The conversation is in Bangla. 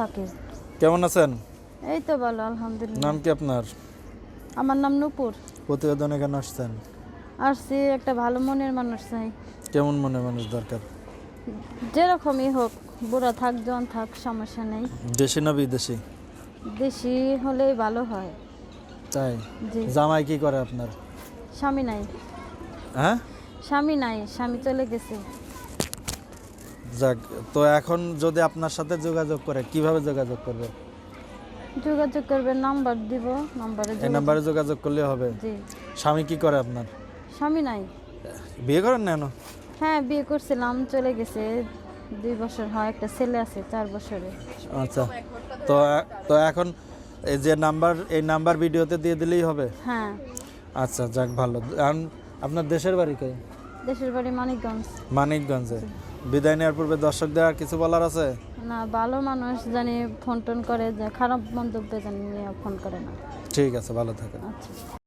থাকে কেমন আছেন? এই তো ভালো আলহামদুলিল্লাহ। নাম কি আপনার? আমার নাম নূপুর। প্রতিবেদনে কেন আসছেন? আসছি একটা ভালো মনের মানুষ চাই। কেমন মনে মানুষ দরকার? যেরকমই হোক বুড়া থাক জন থাক সমস্যা নেই। দেশি না বিদেশি? দেশি হলেই ভালো হয়। তাই? জি। জামাই কি করে আপনার? স্বামী নাই। হ্যাঁ? স্বামী নাই স্বামী চলে গেছে। যাক তো এখন যদি আপনার সাথে যোগাযোগ করে কীভাবে যোগাযোগ করবে? যোগাযোগ করবে নাম্বার দিব নাম্বারে এই নাম্বারে যোগাযোগ করলে হবে? জি। স্বামী কি করে আপনার? স্বামী নাই। বিয়ে করেন না কেন হ্যাঁ বিয়ে করছিলাম চলে গেছে। দুই বছর হয় একটা ছেলে আছে চার বছরে। আচ্ছা তো তো এখন এই যে নাম্বার এই নাম্বার ভিডিওতে দিয়ে দিলেই হবে? হ্যাঁ। আচ্ছা যাক ভালো। এখন আপনার দেশের বাড়ি কে দেশের বাড়ি মানিকগঞ্জ। মানিকগঞ্জে। বিদায় নেওয়ার পূর্বে দর্শকদের আর কিছু বলার আছে? না ভালো মানুষ জানি ফোন টোন করে যে খারাপ মন্তব্য জানি নিয়ে ফোন করে না। ঠিক আছে ভালো থাকেন। আচ্ছা।